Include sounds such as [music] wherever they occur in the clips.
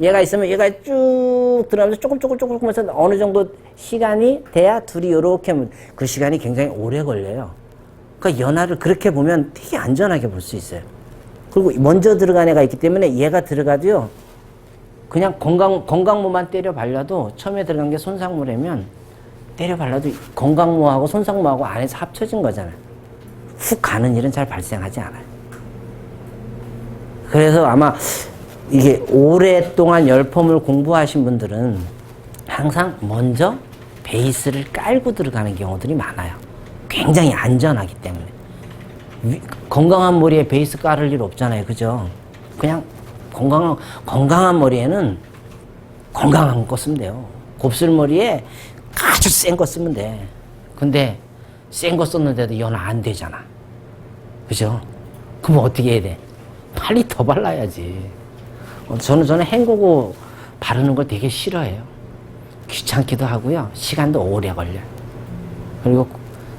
얘가 있으면 얘가 쭉 들어가면서 조금 조금 조금 조금 해서 어느 정도 시간이 돼야 둘이 요렇게 하면 그 시간이 굉장히 오래 걸려요. 그러니까 연하를 그렇게 보면 되게 안전하게 볼 수 있어요. 그리고 먼저 들어간 애가 있기 때문에 얘가 들어가도요. 그냥 건강 건강모만 때려 발라도 처음에 들어간 게 손상모라면 때려 발라도 건강모하고 손상모하고 안에서 합쳐진 거잖아요. 훅 가는 일은 잘 발생하지 않아요. 그래서 아마 이게 오랫동안 열펌을 공부하신 분들은 항상 먼저 베이스를 깔고 들어가는 경우들이 많아요. 굉장히 안전하기 때문에. 위- 건강한 머리에 베이스 깔을 일 없잖아요. 그죠? 그냥 건강한, 건강한 머리에는 건강한 거 쓰면 돼요. 곱슬머리에 아주 센 거 쓰면 돼. 근데 센 거 썼는데도 연화 안 되잖아. 그죠? 그럼 어떻게 해야 돼? 빨리 더 발라야지. 어, 저는 저는 헹구고 바르는 걸 되게 싫어해요. 귀찮기도 하고요. 시간도 오래 걸려요. 그리고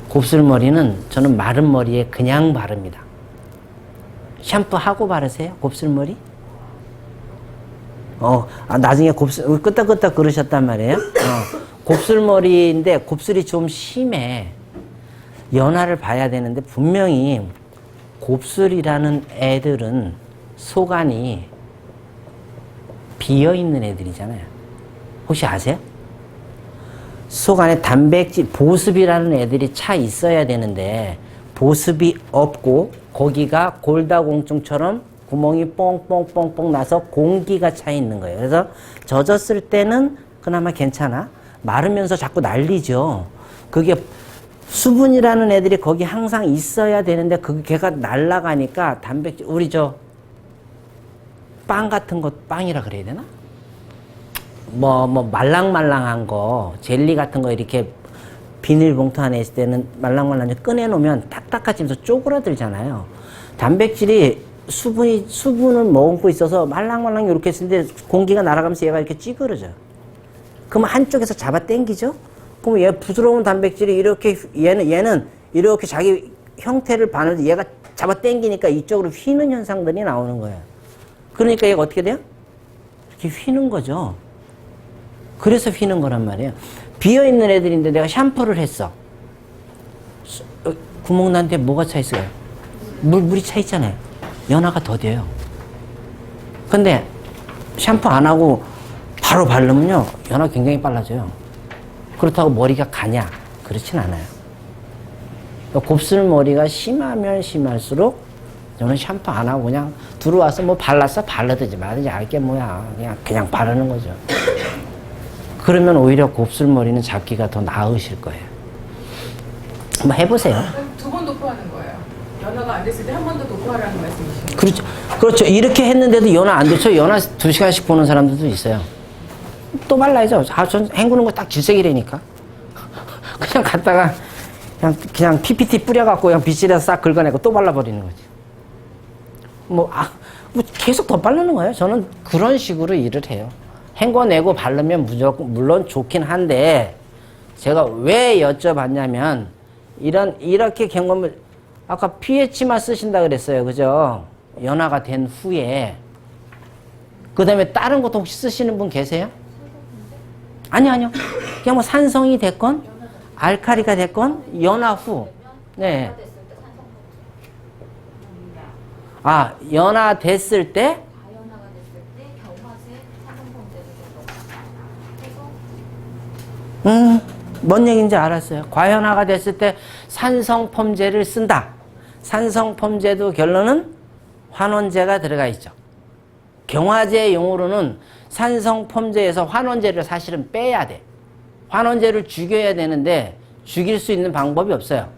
곱슬머리는 저는 마른 머리에 그냥 바릅니다. 샴푸하고 바르세요? 곱슬머리? 어, 아, 나중에 곱슬, 어, 끄떡끄떡 그러셨단 말이에요? 어, 곱슬머리인데 곱슬이 좀 심해. 연화를 봐야 되는데 분명히 곱슬이라는 애들은 속안이 비어 있는 애들이잖아요. 혹시 아세요? 속 안에 단백질, 보습이라는 애들이 차 있어야 되는데, 보습이 없고, 거기가 골다공증처럼 구멍이 뽕뽕뽕뽕 나서 공기가 차 있는 거예요. 그래서 젖었을 때는 그나마 괜찮아. 마르면서 자꾸 날리죠. 그게 수분이라는 애들이 거기 항상 있어야 되는데, 그 걔가 날아가니까 단백질, 우리 저, 빵 같은 것, 빵이라 그래야 되나? 뭐, 뭐, 말랑말랑한 거, 젤리 같은 거 이렇게 비닐봉투 안에 있을 때는 말랑말랑해 꺼내놓으면 딱딱해지면서 쪼그라들잖아요. 단백질이 수분이, 수분을 머금고 있어서 말랑말랑 이렇게 했을 때 공기가 날아가면서 얘가 이렇게 찌그러져. 그러면 한쪽에서 잡아 당기죠? 그럼 얘 부드러운 단백질이 이렇게, 얘는, 얘는 이렇게 자기 형태를 반을 얘가 잡아 당기니까 이쪽으로 휘는 현상들이 나오는 거예요. 그러니까 얘가 어떻게 돼요? 이렇게 휘는 거죠. 그래서 휘는 거란 말이에요. 비어있는 애들인데 내가 샴푸를 했어. 수- 어, 구멍 난데 뭐가 차 있어요? 물, 물이 차 있잖아요. 연화가 더 돼요. 근데 샴푸 안 하고 바로 바르면요. 연화 굉장히 빨라져요. 그렇다고 머리가 가냐? 그렇진 않아요. 그러니까 곱슬머리가 심하면 심할수록 저는 샴푸 안 하고 그냥 들어와서 뭐 발랐어? 발라든지 말든지 알게 뭐야. 그냥, 그냥 바르는 거죠. 그러면 오히려 곱슬머리는 잡기가 더 나으실 거예요. 한번 해보세요. 두 번 도포하는 거예요. 연화가 안 됐을 때 한 번 더 도포하라는 거예요. 그렇죠. 그렇죠. 이렇게 했는데도 연화 안 되죠. 연화 두 시간씩 보는 사람들도 있어요. 또 발라야죠. 아, 전 헹구는 거 딱 질색이라니까. [laughs] 그냥 갔다가 그냥, 그냥 PPT 뿌려갖고 그냥 빗질해서 싹 긁어내고 또 발라버리는 거지. 뭐, 아, 뭐 계속 더 바르는 거예요. 저는 그런 식으로 일을 해요. 헹궈내고 바르면 무조건, 물론 좋긴 한데, 제가 왜 여쭤봤냐면, 이런, 이렇게 경험을, 아까 pH만 쓰신다 그랬어요. 그죠? 연화가 된 후에. 그 다음에 다른 것도 혹시 쓰시는 분 계세요? 아니요, 아니요. 그냥 뭐 산성이 됐건, 알카리가 됐건, 연화 후. 네. 아, 연화 됐을 때, 가연화가 됐을 때 경화제 사성pom제를 해서 음, 뭔 얘기인지 알았어요. 과연화가 됐을 때 산성펌제를 쓴다. 산성펌제도 결론은 환원제가 들어가 있죠. 경화제 용어로는 산성펌제에서 환원제를 사실은 빼야 돼. 환원제를 죽여야 되는데 죽일 수 있는 방법이 없어요.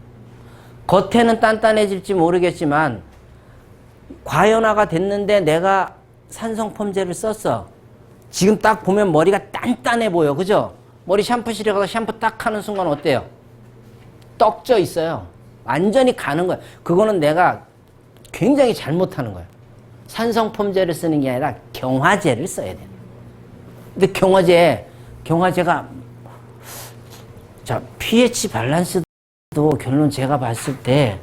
겉에는 단단해질지 모르겠지만 과연화가 됐는데 내가 산성펌제를 썼어. 지금 딱 보면 머리가 단단해 보여. 그죠? 머리 샴푸실에 가서 샴푸 딱 하는 순간 어때요? 떡져 있어요. 완전히 가는 거야. 그거는 내가 굉장히 잘못하는 거예요. 산성펌제를 쓰는 게 아니라 경화제를 써야 돼. 근데 경화제, 경화제가 자, pH 밸런스도 결론 제가 봤을 때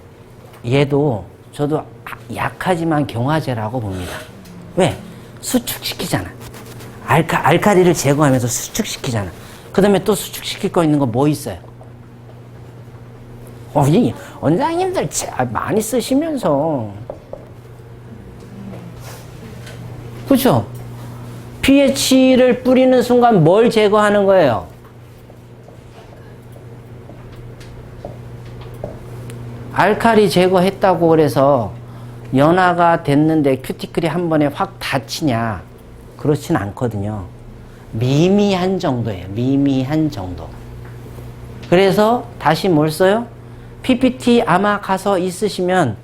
얘도 저도 약하지만 경화제라고 봅니다. 왜? 수축시키잖아. 알카, 알카리를 제거하면서 수축시키잖아. 그 다음에 또 수축시킬 거 있는 거 뭐 있어요? 어, 이 원장님들 참 많이 쓰시면서. 그죠? pH를 뿌리는 순간 뭘 제거하는 거예요? 알칼리 제거했다고 그래서 연화가 됐는데 큐티클이 한 번에 확 닫히냐? 그렇진 않거든요. 미미한 정도예요. 미미한 정도. 그래서 다시 뭘 써요? PPT 아마 가서 있으시면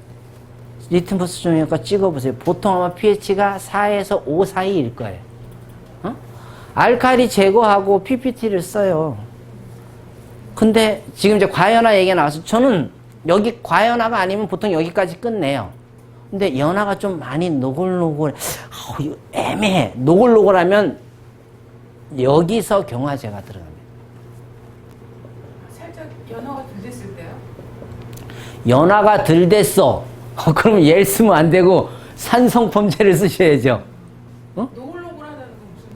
리트머스 종이과 찍어보세요. 보통 아마 pH가 4에서 5 사이일 거예요. 어? 알칼리 제거하고 PPT를 써요. 근데 지금 이제 과연화 얘기가 나와서 저는 여기 과연화가 아니면 보통 여기까지 끝내요. 근데 연화가 좀 많이 노골노골, 아우, 애매해. 노골노골하면 여기서 경화제가 들어갑니다. 살짝 연어가 들렸을 때요. 연화가 덜 됐어. 어, 그럼 얘를 쓰면 안 되고 산성펌제를 쓰셔야죠. 노골노골하다는 건 무슨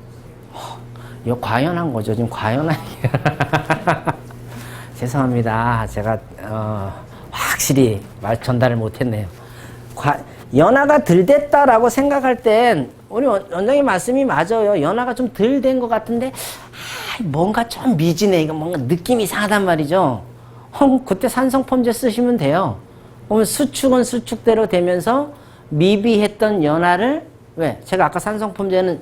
뜻이에요? 이거 과연한 거죠. 지금 과연한 게. [laughs] 죄송합니다. 제가 어, 확실히 말 전달을 못했네요. 과, 연화가 덜 됐다라고 생각할 땐 우리 원- 원장님 말씀이 맞아요. 연화가 좀 덜 된 것 같은데 아, 뭔가 좀 미지네. 이거 뭔가 느낌이 이상하단 말이죠. 어, 그때 산성펌제 쓰시면 돼요. 그러면 수축은 수축대로 되면서 미비했던 연화를 왜? 제가 아까 산성펌제는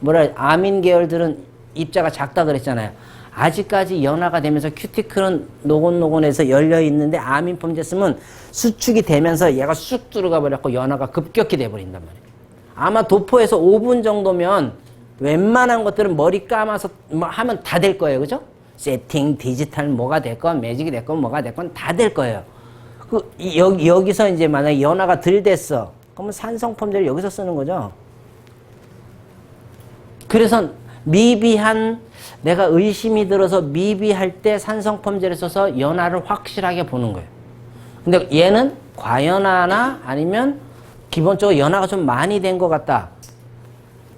뭐라 아민 계열들은 입자가 작다 그랬잖아요. 아직까지 연화가 되면서 큐티클은 노곤노곤해서 열려 있는데 아민 펌제 쓰면 수축이 되면서 얘가 쑥 들어가 버렸고 연화가 급격히 돼 버린단 말이에요. 아마 도포에서 5분 정도면 웬만한 것들은 머리 감아서 뭐 하면 다 될 거예요. 그죠? 세팅, 디지털 뭐가 됐건 매직이 됐건 뭐가 됐건 다 될 거예요. 그 이- 여기 여기서 이제 만약에 연화가 덜 됐어. 그러면 산성 펌제를 여기서 쓰는 거죠. 그래서 미비한 내가 의심이 들어서 미비할 때 산성펌제를 써서 연화를 확실하게 보는 거예요. 근데 얘는 과연화나 아니면 기본적으로 연화가 좀 많이 된 것 같다.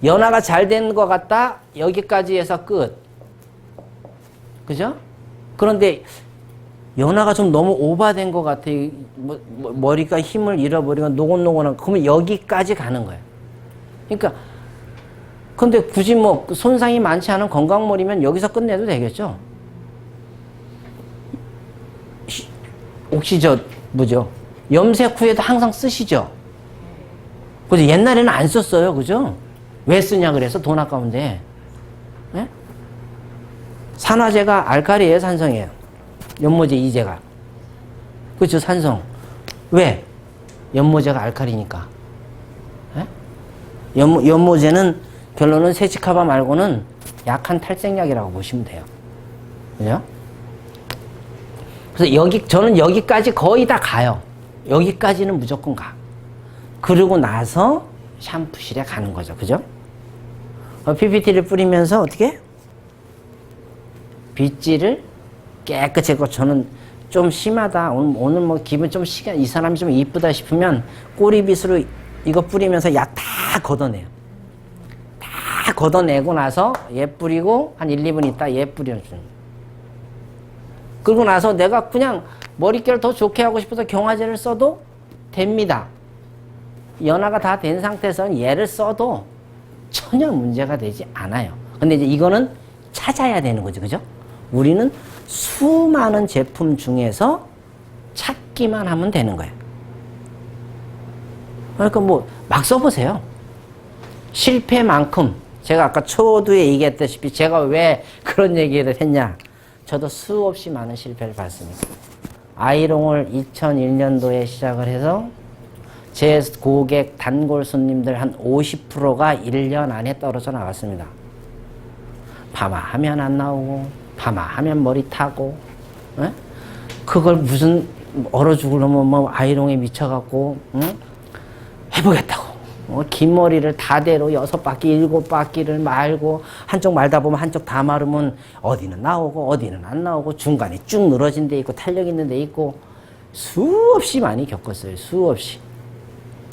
연화가 잘 된 것 같다. 여기까지 해서 끝. 그죠? 그런데 연화가 좀 너무 오버된 것 같아. 이 뭐- 뭐- 머리가 힘을 잃어버리고 노곤노곤한. 그러면 여기까지 가는 거예요. 그러니까 근데 굳이 뭐 손상이 많지 않은 건강머리면 여기서 끝내도 되겠죠? 시- 혹시 저 뭐죠? 염색 후에도 항상 쓰시죠? 그죠? 옛날에는 안 썼어요. 그죠? 왜 쓰냐 그래서 돈 아까운데. 예? 산화제가 알칼리예요, 산성이에요. 연모제 이제가. 그죠? 산성. 왜? 연모제가 알칼리니까. 예? 연모, 연모제는 결론은 세치카바 말고는 약한 탈색약이라고 보시면 돼요. 그죠? 그래서 여기, 저는 여기까지 거의 다 가요. 여기까지는 무조건 가. 그러고 나서 샴푸실에 가는 거죠. 그죠? 어, PPT를 뿌리면서 어떻게? 빗질을 깨끗이 했고 저는 좀 심하다. 오늘, 오늘 뭐 기분 좀 시간, 이 사람이 좀 이쁘다 싶으면 꼬리빗으로 이거 뿌리면서 약 다 걷어내요. 다 걷어내고 나서 얘 뿌리고 한 1, 2분 있다 얘 뿌려주는. 그러고 나서 내가 그냥 머릿결 더 좋게 하고 싶어서 경화제를 써도 됩니다. 연화가 다 된 상태에서는 얘를 써도 전혀 문제가 되지 않아요. 근데 이제 이거는 찾아야 되는 거죠. 그죠? 우리는 수많은 제품 중에서 찾기만 하면 되는 거예요. 그러니까 뭐 막 써보세요. 실패만큼 제가 아까 초두에 얘기했다시피 제가 왜 그런 얘기를 했냐. 저도 수없이 많은 실패를 봤습니다. 아이롱을 2001년도에 시작을 해서 제 고객 단골 손님들 한 50%가 1년 안에 떨어져 나갔습니다. 파마하면 안 나오고 파마하면 머리 타고 에? 그걸 무슨 얼어 죽으려면 뭐 아이롱에 미쳐갖고 응? 해보겠다고 어, 긴 머리를 다대로 여섯 바퀴 일곱 바퀴를 말고 한쪽 말다 보면 한쪽 다 마르면 어디는 나오고 어디는 안 나오고 중간에 쭉 늘어진 데 있고 탄력 있는 데 있고 수없이 많이 겪었어요 수없이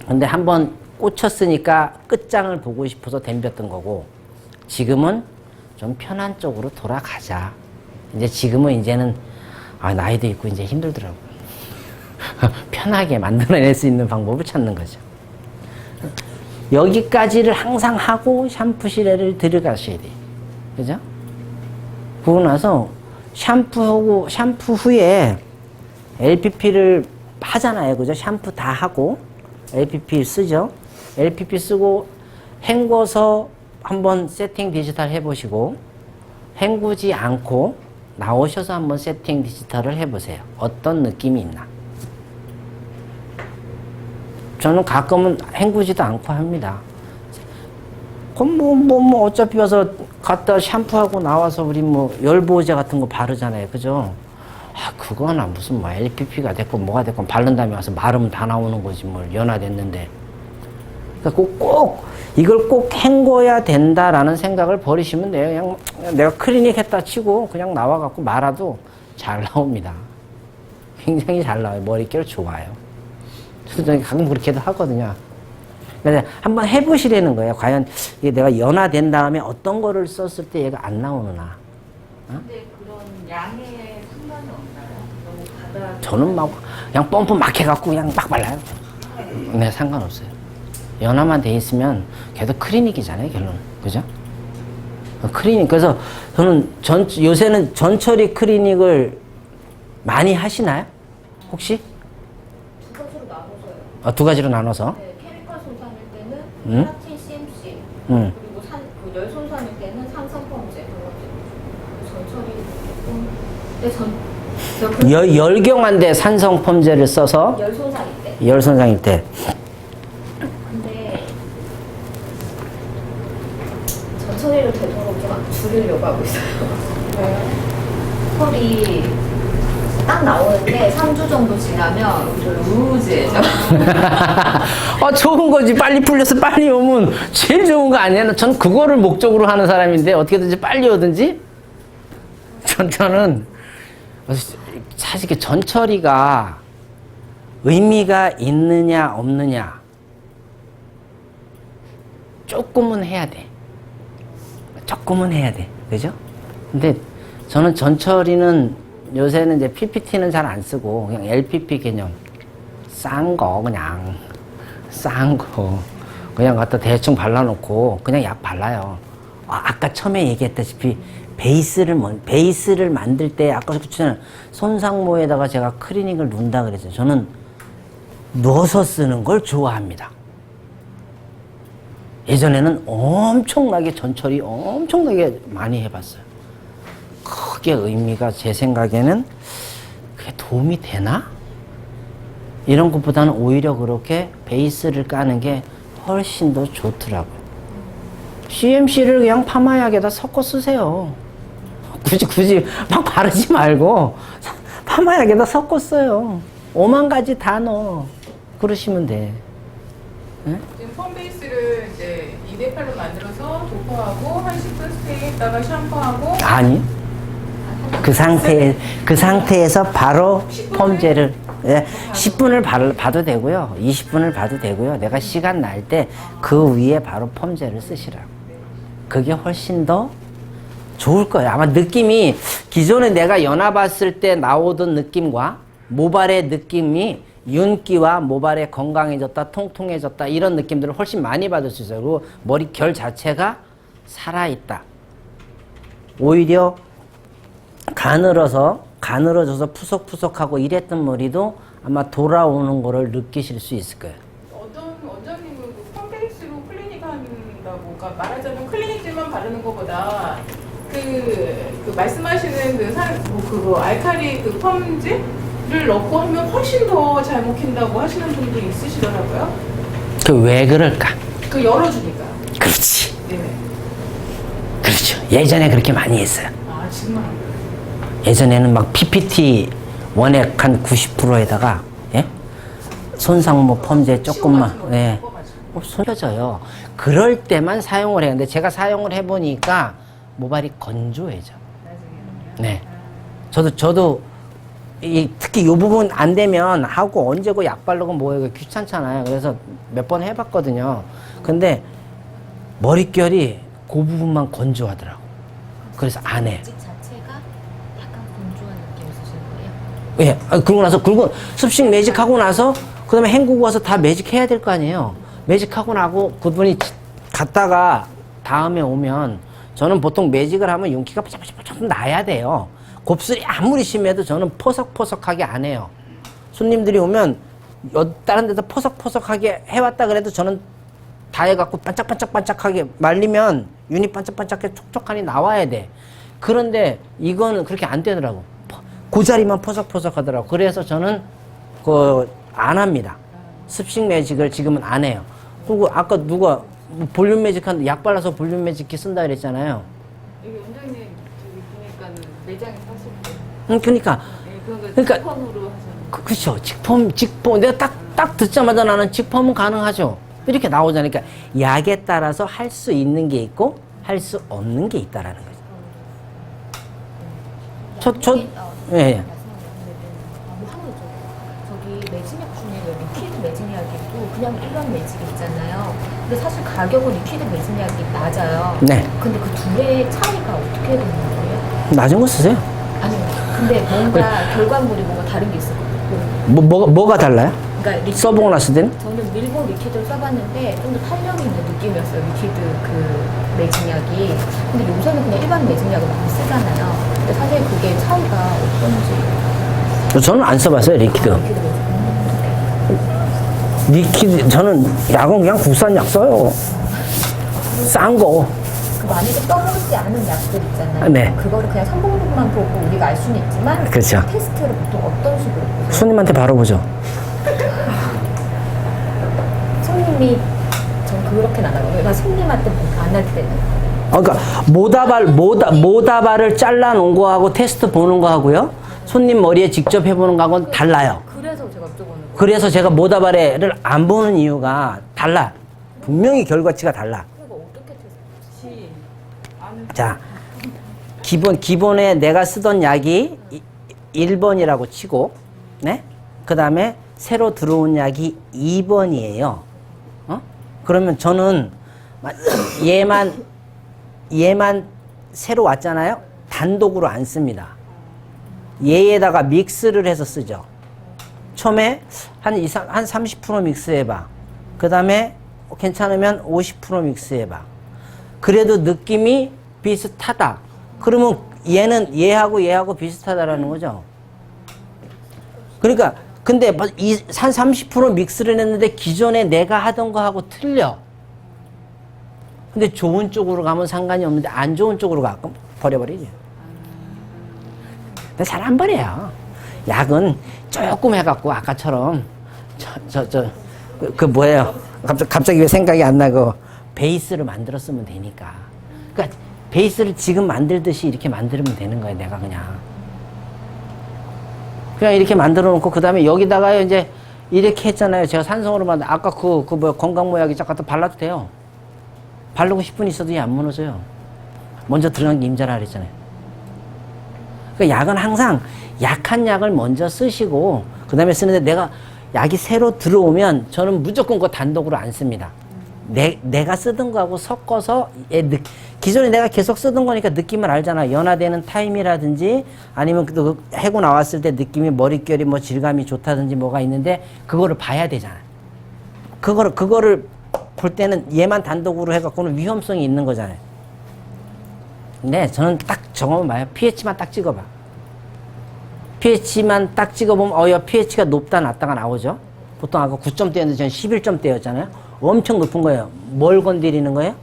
근데 한번 꽂혔으니까 끝장을 보고 싶어서 덤볐던 거고 지금은 좀 편한 쪽으로 돌아가자. 이제 지금은 이제는 아, 나이도 있고 이제 힘들더라고. [laughs] 편하게 만들어낼 수 있는 방법을 찾는 거죠. 여기까지를 항상 하고 샴푸실에를 들어가셔야 돼요. 그죠? 그러고 나서 샴푸하고 샴푸 후에 LPP를 하잖아요. 그죠? 샴푸 다 하고 LPP 쓰죠. LPP 쓰고 헹궈서 한번 세팅 디지털 해보시고 헹구지 않고 나오셔서 한번 세팅 디지털을 해보세요. 어떤 느낌이 있나? 저는 가끔은 헹구지도 않고 합니다. 그럼 뭐, 뭐, 뭐, 어차피 와서 갔다 샴푸하고 나와서 우리 뭐, 열보호제 같은 거 바르잖아요. 그죠? 아, 그거나 무슨 뭐, LPP가 됐고 뭐가 됐고 바른 다음에 와서 마르면 다 나오는 거지 뭘, 연화됐는데. 그러니까 꼭, 꼭, 이걸 꼭 헹궈야 된다라는 생각을 버리시면 돼요. 그냥 내가 클리닉 했다 치고 그냥 나와갖고 말아도 잘 나옵니다. 굉장히 잘 나와요. 머릿결 좋아요. 저는 가끔 그렇게도 하거든요. 그래서 한번 해보시라는 거예요. 과연 이게 내가 연화된 다음에 어떤 거를 썼을 때 얘가 안 나오느나. 근데 그런 양에 상관이 없나요? 너무 과다. 저는 막 그냥 펌프 막 해갖고 그냥 막 발라요. 네, 상관없어요. 연화만 돼 있으면 걔도 클리닉이잖아요, 결론. 그죠? 어, 클리닉. 그래서 저는 전, 요새는 전처리 클리닉을 많이 하시나요? 혹시? 두 가지로 나눠서요. 어, 두 가지로 나눠서. 네, 케미컬 손상일 때는 음? 케라틴 CMC 음. 그리고 산, 그 열 손상일 때는 산성 펌제 그런 전처리 조금 근데 전 제가 그 열, 열경한데 산성 펌제를 써서 열 손상일 때 열 손상일 때. 근데 전처리를 되도록 좀 줄이려고 하고 있어요. [laughs] 털이 딱 나오는데 3주 정도 지나면 좀 루즈해져. 아, [laughs] 좋은 거지. 빨리 풀려서 빨리 오면 제일 좋은 거 아니야? 전 그거를 목적으로 하는 사람인데 어떻게든지 빨리 오든지. 전, 저는 사실 이게 전처리가 의미가 있느냐 없느냐 조금은 해야 돼. 조금은 해야 돼. 그죠? 근데 저는 전처리는 요새는 이제 PPT는 잘 안 쓰고 그냥 LPP 개념. 싼 거 그냥 싼 거 그냥 갖다 대충 발라놓고 그냥 약 발라요. 아, 아까 처음에 얘기했다시피 베이스를 뭐- 베이스를 만들 때 아까 그랬잖아요. 손상모에다가 제가 클리닉을 놓는다 그랬죠. 저는 누워서 쓰는 걸 좋아합니다. 예전에는 엄청나게 전처리 엄청나게 많이 해봤어요. 크게 의미가 제 생각에는 그게 도움이 되나? 이런 것보다는 오히려 그렇게 베이스를 까는 게 훨씬 더 좋더라고요. CMC를 그냥 파마약에다 섞어 쓰세요. 굳이 굳이 막 바르지 말고 파마약에다 섞어 써요. 오만 가지 다 넣어. 그러시면 돼. 지금 펌 베이스를 이제 2대8로 만들어서 도포하고 한 10분 스테이 했다가 샴푸하고 아니. 그 상태 그 상태에서 바로 펌제를 예, 10분을 봐도 되고요. 20분을 봐도 되고요. 내가 시간 날 때 그 위에 바로 펌제를 쓰시라고. 그게 훨씬 더 좋을 거예요. 아마 느낌이 기존에 내가 연화 봤을 때 나오던 느낌과 모발의 느낌이 윤기와 모발의 건강해졌다, 통통해졌다 이런 느낌들을 훨씬 많이 받을 수 있어요. 그리고 머리 결 자체가 살아있다. 오히려 가늘어서 가늘어져서 푸석푸석하고 이랬던 머리도 아마 돌아오는 거를 느끼실 수 있을 거예요. 어떤 원장님은 그펌 베이스로 클리닉 한다고 그러니까 말하자면 클리닉질만 바르는 것보다 그, 그 말씀하시는 그, 사, 뭐 그거 알칼리 그 펌질을 넣고 하면 훨씬 더 잘 먹힌다고 하시는 분도 있으시더라고요. 그 왜 그럴까? 그 열어주니까. 그렇지. 네. 그렇죠. 예전에 그렇게 많이 했어요. 아 지금은 안. 예전에는 막 PPT 원액 한 90%에다가 예? 손상모 펌제 조금만 예. 섞어가지고. 소려져요. 그럴 때만 사용을 해요. 근데 제가 사용을 해보니까 모발이 건조해져. 네. 저도 저도 이 특히 이 부분 안 되면 하고 언제고 약 바르고 뭐해 귀찮잖아요. 그래서 몇 번 해봤거든요. 근데 머릿결이 그 부분만 건조하더라고. 그래서 안 해. 매직 자체가 약간 건조한 느낌 있으신 거 예. 아, 그러고 나서 그리고 습식 매직하고 나서 그다음에 헹구고 와서 다 매직해야 될 거 아니에요. 매직하고 나고 그분이 갔다가 다음에 오면 저는 보통 매직을 하면 윤기가 바짝바짝 나야 돼요. 곱슬이 아무리 심해도 저는 포석포석하게 안 해요. 손님들이 오면 여- 다른 데서 포석포석하게 해왔다 그래도 저는 다 해갖고 반짝반짝반짝하게 말리면 윤이 반짝반짝하게 촉촉하니 나와야 돼. 그런데 이거는 그렇게 안 되더라고. 포- 그 자리만 포석포석 하더라고. 그래서 저는 그 안 합니다. 습식 매직을 지금은 안 해요. 그리고 아까 누가 뭐 볼륨 매직 하는데 약 발라서 볼륨 매직기 쓴다 그랬잖아요. 여기 원장님 저기 보니까는 매장에 사실 때 응, 그러니까 네, 그러니까- 하셨는 그, 그쵸. 직펌, 직펌. 내가 딱, 딱 듣자마자 나는 직펌은 가능하죠. 이렇게 나오잖아요. 그러니까 약에 따라서 할 수 있는 게 있고 할 수 없는 게 있다라는 거죠. 저, 저, 어, 예, 예. 뭐 하는 거죠. 저기 매직약 중에 왜 리퀴드 매직약이고 그냥 일반 매직 있잖아요. 근데 사실 가격은 리퀴드 매직약이 낮아요. 네. 근데 그 둘의 차이가 어떻게 되는 거예요? 낮은 거 쓰세요. 아니, 근데 뭔가 결과물이 뭔가 다른 게 있을 것 같고. 뭐, 뭐가, 뭐가 달라요? 그러니까 리퀴드, 써보고 났을 때는? 저는 밀보 리퀴드를 써봤는데 좀 더 탄력이 있는 느낌이었어요. 리퀴드 그 매직약이. 근데 요새는 그냥 일반 매직약을 많이 쓰잖아요. 근데 사실 그게 차이가 어떤지. 저는 안 써봤어요, 리퀴드. 리퀴드 매직. 리퀴드, 저는 약은 그냥 국산 약 써요. 싼 거. 그 만약에 써보지 않은 약들 있잖아요. 네. 그거를 그냥 성분만 보고 우리가 알 수는 있지만 그렇죠. 테스트를 보통 어떤 식으로? 손님한테 바로 보죠. 손님이 전 그렇게는 안 하고 그러니까 손님한테 안할 때는 어, 그러니까 모다발 모다 모다발을 잘라 놓은 거하고 테스트 보는 거 하고요. 손님 머리에 직접 해보는 거하고는 달라요. 그래서 제가 여쭤보는 거예요. 그래서 제가 모다발을 안 보는 이유가 달라. 분명히 결과치가 달라. 어떻게 테스트? 자, 기본 기본에 내가 쓰던 약이 1번이라고 치고, 네? 그 다음에 새로 들어온 약이 2번이에요. 어? 그러면 저는 마- [clears throat] 얘만 얘만 새로 왔잖아요. 단독으로 안 씁니다. 얘에다가 믹스를 해서 쓰죠. 처음에 한 2, 3, 한30% 믹스해봐. 그 다음에 괜찮으면 50% 믹스해봐. 그래도 느낌이 비슷하다. 그러면 얘는 얘하고 얘하고 비슷하다라는 거죠. 그러니까 근데 뭐 이- 한30% 믹스를 했는데 기존에 내가 하던 거하고 틀려. 근데 좋은 쪽으로 가면 상관이 없는데 안 좋은 쪽으로 가면 버려버리지. 근데 잘 안 버려요. 약은 조금 해갖고 아까처럼 저저저 그, 그 뭐예요? 갑자기 갑자기 왜 생각이 안 나고 베이스를 만들었으면 되니까. 그러니까 베이스를 지금 만들듯이 이렇게 만들면 되는 거예요. 내가 그냥. 그냥 이렇게 만들어 놓고 그 다음에 여기다가 이제 이렇게 했잖아요. 제가 산성으로 만든 아까 그 그 뭐 건강 모약이 쫙 갖다 발라도 돼요. 바르고 10분 있어도 얘안 무너져요. 먼저 들어간 게 임자라 그랬잖아요. 그러니까 약은 항상 약한 약을 먼저 쓰시고 그 다음에 쓰는데 내가 약이 새로 들어오면 저는 무조건 그거 단독으로 안 씁니다. 내, 내가 쓰던 거하고 섞어서 얘 느, 기존에 내가 계속 쓰던 거니까 느낌을 알잖아. 연화되는 타임이라든지 아니면 그 해고 나왔을 때 느낌이 머릿결이 뭐 질감이 좋다든지 뭐가 있는데 그거를 봐야 되잖아. 그거를 그거를 볼 때는 얘만 단독으로 해갖고는 위험성이 있는 거잖아요. 근데 저는 딱 적어보면 봐요. pH만 딱 찍어봐. pH만 딱 찍어보면 어야 pH가 높다 낮다가 나오죠. 보통 아까 9점대였는데 저는 11점대였잖아요. 엄청 높은 거예요. 뭘 건드리는 거예요?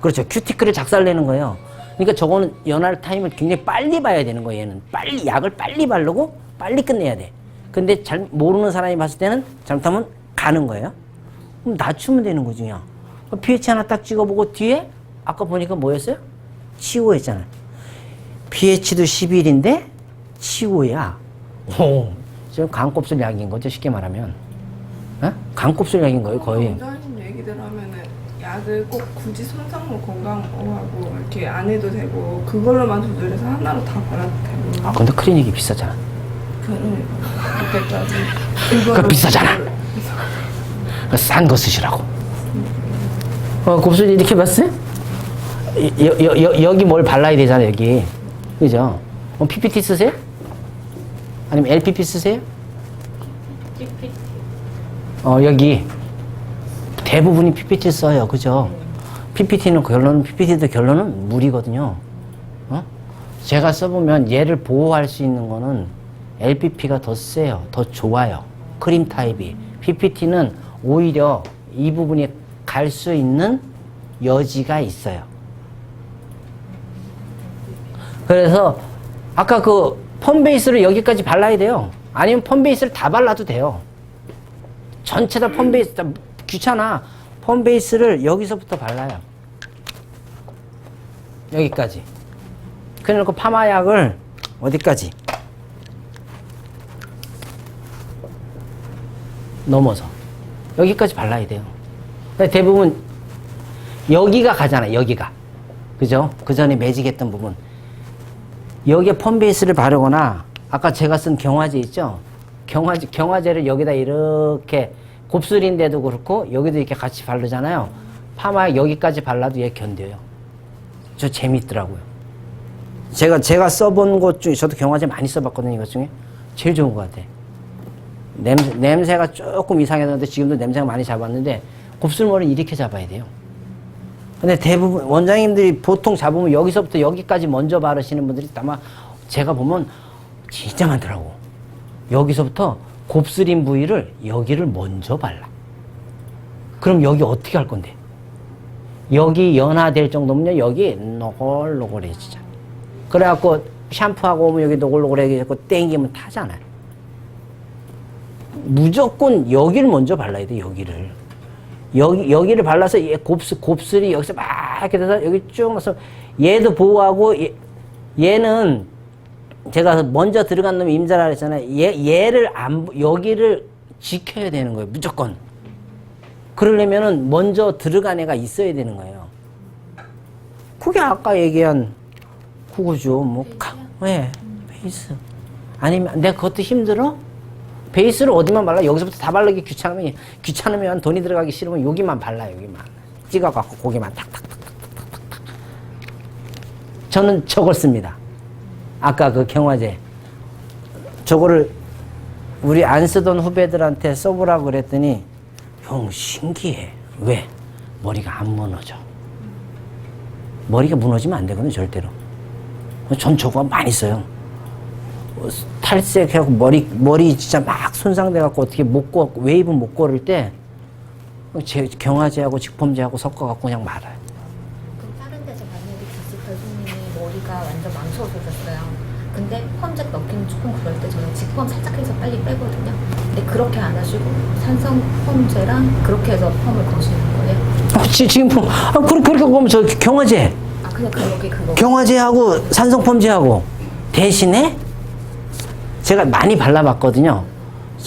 그렇죠. 큐티클을 작살내는 거예요. 그러니까 저거는 연할 타임을 굉장히 빨리 봐야 되는 거예요. 얘는 빨리 약을 빨리 바르고 빨리 끝내야 돼. 근데 잘 모르는 사람이 봤을 때는 잘못하면 가는 거예요. 그럼 낮추면 되는 거지 그냥. pH 하나 딱 찍어보고 뒤에 아까 보니까 뭐였어요? 치오였잖아요. pH도 11인데 치오야. 오, 지금 강곱슬 약인 거죠 쉽게 말하면. 어? 강곱슬 약인 거예요 거의. 원장님 얘기들 하면은 약을 꼭 굳이 손상모 건강하고 이렇게 안 해도 되고 그걸로만 조절해서 하나로 다 발라도 되고 아 근데 클리닉이 비싸잖아. 그때까지 그거 비싸잖아. 싼 거 쓰시라고. 어, 곱슬 이렇게 봤어요? 여, 여, 여, 여기 뭘 발라야 되잖아, 여기. 그죠? 뭐 PPT 쓰세요? 아니면 LPP 쓰세요? 어, 여기. 대부분이 PPT 써요. 그죠? PPT는 결론은, PPT도 결론은 물이거든요. 어? 제가 써보면 얘를 보호할 수 있는 거는 LPP가 더 세요. 더 좋아요. 크림 타입이. PPT는 오히려 이 부분이 갈 수 있는 여지가 있어요. 그래서 아까 그 펌베이스를 여기까지 발라야 돼요. 아니면 펌베이스를 다 발라도 돼요. 전체 다 펌베이스 다 귀찮아. 펌베이스를 여기서부터 발라요. 여기까지. 그래놓고 파마약을 어디까지? 넘어서 여기까지 발라야 돼요. 대부분 여기가 가잖아. 여기가. 그죠? 그 전에 매직했던 부분. 여기에 펌베이스를 바르거나 아까 제가 쓴 경화제 있죠? 경화제, 경화제를 여기다 이렇게 곱슬인데도 그렇고 여기도 이렇게 같이 바르잖아요. 파마 여기까지 발라도 얘 견뎌요. 저 재밌더라고요. 제가 제가 써본 것 중에 저도 경화제 많이 써봤거든요. 이것 중에 제일 좋은 것 같아. 냄새 냄새가 조금 이상했는데 지금도 냄새가 많이 잡았는데 곱슬머리는 이렇게 잡아야 돼요. 근데 대부분 원장님들이 보통 잡으면 여기서부터 여기까지 먼저 바르시는 분들이 아마 제가 보면 진짜 많더라고. 여기서부터 곱슬인 부위를 여기를 먼저 발라. 그럼 여기 어떻게 할 건데? 여기 연화될 정도면요, 여기 노골노골해지잖아. 그래갖고 샴푸하고 오면 여기 노골노골해지고 땡기면 타잖아요. 무조건 여기를 먼저 발라야 돼, 여기를. 여기, 여기를 발라서 얘 곱슬, 곱슬이 여기서 막 이렇게 돼서 여기 쭉 나서 얘도 보호하고 얘, 얘는 제가 먼저 들어간 놈이 임자라 그랬잖아요. 얘, 얘를 안, 여기를 지켜야 되는 거예요. 무조건. 그러려면은 먼저 들어간 애가 있어야 되는 거예요. 그게 아까 얘기한 그거죠. 뭐, 가, 예, 베이스. 아니면 내가 그것도 힘들어? 베이스를 어디만 발라? 여기서부터 다 바르기 귀찮으면, 귀찮으면 돈이 들어가기 싫으면 여기만 발라, 여기만. 찍어갖고 고기만 탁탁탁탁탁탁. 저는 저걸 씁니다. 아까 그 경화제. 저거를 우리 안 쓰던 후배들한테 써보라고 그랬더니, 형, 신기해. 왜? 머리가 안 무너져. 머리가 무너지면 안 되거든요, 절대로. 전 저거 많이 써요. 탈색하고 머리 머리 진짜 막 손상돼갖고 어떻게 못 고, 웨이브 못 고를 때 제, 경화제하고 직폼제하고 섞어갖고 그냥 말아요. 그럼 다른 데서 봤는데 디지털 손님이 머리가 완전 망쳐져졌어요. 근데 펌잭 넣기는 조금 그럴 때 저는 직펌 살짝 해서 빨리 빼거든요. 근데 그렇게 안 하시고 산성 펌제랑 그렇게 해서 펌을 거시는 거예요? 아, 지, 지금 폼, 아, 그렇게, 그렇게 보면 저 경화제, 아 그냥 그렇게 그거 경화제하고 산성폼제하고 대신에 제가 많이 발라봤거든요.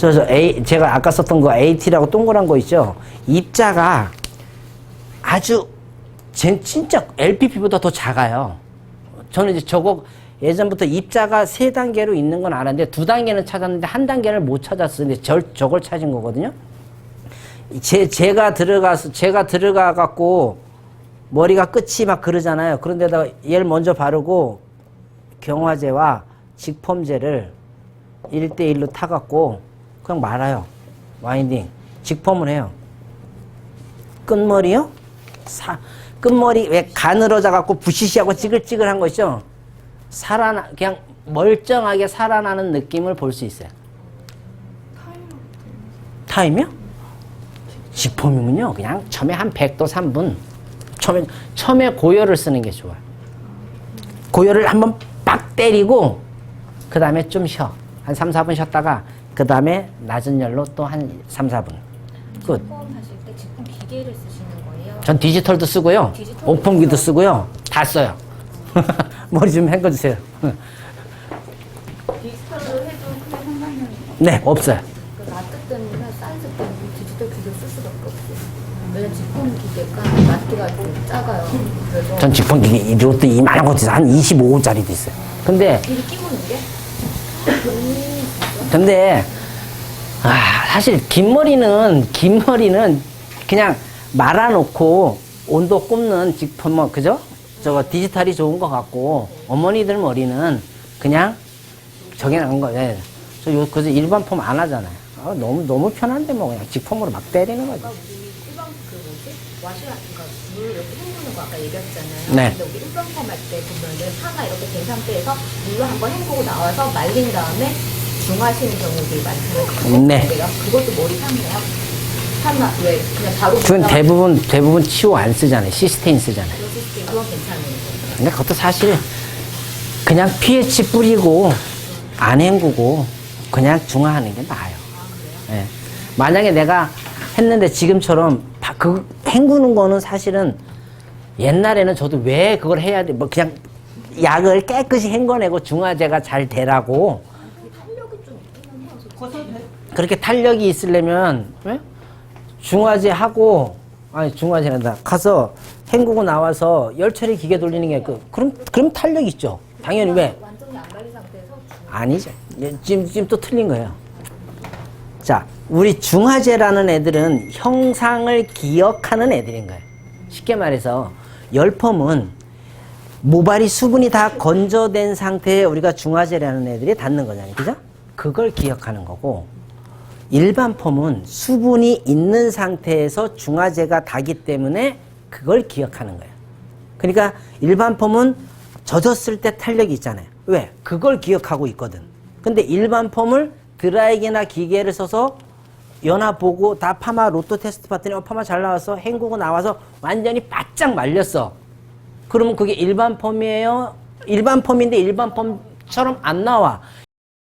그래서 A, 제가 아까 썼던 거 AT라고 동그란 거 있죠. 입자가 아주 진- 진짜 LPP보다 더 작아요. 저는 이제 저거 예전부터 입자가 세 단계로 있는 건 알았는데 두 단계는 찾았는데 한 단계를 못. 근데 저, 저걸 찾은 거거든요. 제, 제가 들어가서, 제가 들어가 갖고 머리가 끝이 막 그러잖아요. 그런데다가 얘를 먼저 바르고 경화제와 직펌제를 1대1로 타갖고 그냥 말아요. 와인딩. 직펌을 해요. 끝머리요? 사, 끝머리 왜 가늘어져 갖고 부시시하고 찌글찌글한 거 있죠? 살아나, 그냥 멀쩡하게 살아나는 느낌을 볼 수 있어요. 타임이요? 직펌이면요. 그냥 처음에 한 100도 3분. 처음에, 처음에 고열을 쓰는 게 좋아요. 고열을 한번 빡 때리고, 그 다음에 좀 쉬어. 한 3, 4분 쉬었다가, 그 다음에 낮은 열로 또 한 3, 4분. 끝. 직펌 하실 때 직펌 기계를 쓰시는 거예요? 전 디지털도 쓰고요. 디지털도 오픈기도 쓰고요. 다 써요. [laughs] 머리 좀 헹궈주세요. 디지털로 해도 크게 상관은 네, 없어요. 그 마트 때문에 사이즈 때문에 디지털 기계 쓸 수밖에 없어요. 왜냐면 직펌 기계가 마트가 좀 작아요. 그래서 전 직폰기기 이것도 이만한 것도. 한 25짜리도 있어요. 근데 게 근데 아, 사실 긴 머리는 긴 머리는 그냥 말아놓고 온도 꼽는 직폰 뭐 그죠? 저거 디지털이 좋은 것 같고 어머니들 머리는 그냥 저게 나은 거예요. 저 요, 그래서 일반 폼 안 하잖아요. 아, 너무, 너무 편한데 뭐 그냥 직폼으로 막 때리는 거지. 아까 우리 일반 그 뭐지? 와시 같은 거물 이렇게 헹구는 거 아까 얘기했잖아요. 네. 근데 우리 일반 펌할때 보면은 파가 이렇게 된 상태에서 물로 한번 헹구고 나와서 말린 다음에 중화시는 경우들이 많잖아요. 네. 그래요? 그것도 머리 상해요? 하나 왜 그냥 바로 그건 대부분, 대부분 치우 안 쓰잖아요. 시스테인 쓰잖아요. 그건 괜찮은 거예요. 근데 그것도 사실 그냥 pH 뿌리고 안 헹구고 그냥 중화하는 게 나아요. 예. 만약에 내가 했는데 지금처럼 바- 그 헹구는 거는 사실은 옛날에는 저도 왜 그걸 해야 돼? 뭐 그냥 약을 깨끗이 헹궈내고 중화제가 잘 되라고. 그렇게 탄력이 있으려면 왜? 중화제 하고 아니 중화제란다 가서 헹구고 나와서 열 처리 기계 돌리는 게 그 그럼 그럼 탄력 있죠. 당연히 왜? 아니죠. 예, 지금, 지금 또 틀린 거예요. 자, 우리 중화제라는 애들은 형상을 기억하는 애들인 거예요. 쉽게 말해서 열펌은 모발이 수분이 다 건조된 상태에 우리가 중화제라는 애들이 닿는 거잖아요. 그죠? 그걸 기억하는 거고 일반 펌은 수분이 있는 상태에서 중화제가 닿기 때문에 그걸 기억하는 거예요. 그러니까 일반 펌은 젖었을 때 탄력이 있잖아요. 왜? 그걸 기억하고 있거든. 근데 일반 펌을 드라이기나 기계를 써서 연화 보고 다 파마 로또 테스트 봤더니 어, 파마 잘 나와서 헹구고 나와서 완전히 바짝 말렸어. 그러면 그게 일반 펌이에요? 일반 펌인데 일반 펌처럼 안 나와.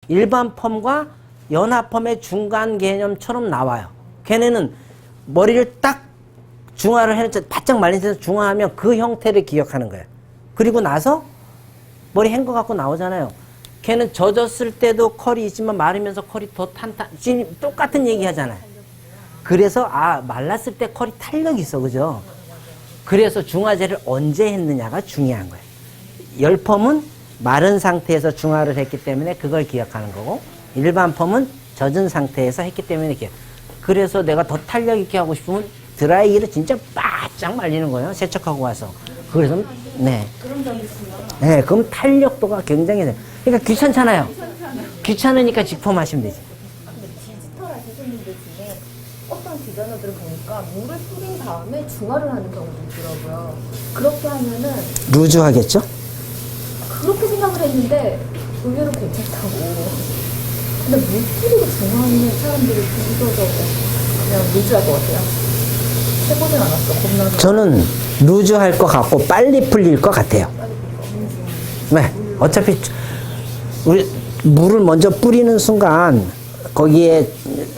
일반 펌과 연화 펌의 중간 개념처럼 나와요. 걔네는 머리를 딱 중화를 해서 바짝 말린 상태에서 중화하면 그 형태를 기억하는 거예요. 그리고 나서 머리 헹궈 갖고 나오잖아요. 걔는 젖었을 때도 컬이 있지만 마르면서 컬이 더 탄탄. 지금 똑같은 얘기 하잖아요. 그래서 아 말랐을 때 컬이 탄력이 있어, 그죠? 그래서 중화제를 언제 했느냐가 중요한 거예요. 열펌은 마른 상태에서 중화를 했기 때문에 그걸 기억하는 거고 일반 펌은 젖은 상태에서 했기 때문에 기억. 그래서 내가 더 탄력 있게 하고 싶으면 드라이기를 진짜 바짝 말리는 거예요. 세척하고 와서. 그래서 네. 네, 그럼 탄력도가 굉장히 돼. 그러니까 귀찮잖아요. 귀찮으니까 직펌 하시면 되지. 근데 디지털한 선생님들 중에 어떤 디자이너들을 보니까 물을 뿌린 다음에 중화를 하는 경우도 있더라고요. 그렇게 하면은 루즈 하겠죠? 그렇게 생각을 했는데 의외로 괜찮다고. 근데 물 뿌리고 중화하는 사람들이 좀 있어서 그냥 루즈할 것 같아요. 해보진 않았어. 겁나서. 저는 루즈 할 것 같고 빨리 풀릴 것 같아요. 네. 어차피 우리 물을 먼저 뿌리는 순간 거기에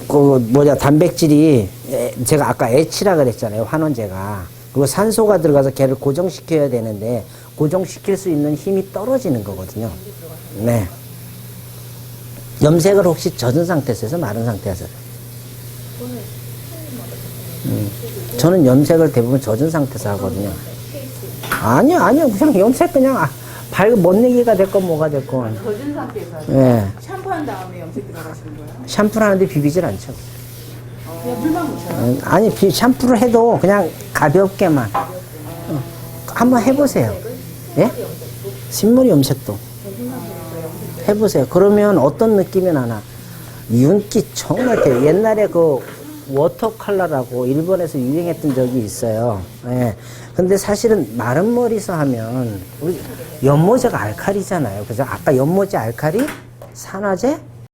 그 뭐냐 단백질이 에, 제가 아까 H라 그랬잖아요. 환원제가. 그리고 산소가 들어가서 걔를 고정시켜야 되는데 고정시킬 수 있는 힘이 떨어지는 거거든요. 네. 염색을 혹시 젖은 상태에서 마른 상태에서? 음, 저는 염색을 대부분 젖은 상태에서 하거든요. 아니요, 아니요. 그냥 염색 그냥 아, 밝은 멋내기가 됐건 뭐가 됐건. 젖은 상태에서 예. 샴푸한 다음에 염색 들어가시는 거예요? 샴푸를 하는데 비비질 않죠. 그냥 물만 묻혀요? 어, 아니, 비- 샴푸를 해도 그냥 가볍게만. 어, 한번 해보세요. 예? 신머리 염색도. 해보세요. 그러면 어떤 느낌이 나나. 윤기 정말 돼요. 옛날에 그 워터 컬러라고 일본에서 유행했던 적이 있어요. 예. 근데 사실은 마른 머리서 하면 우리 연모제가 알칼리잖아요. 그래서 아까 연모제 알칼리, 산화제,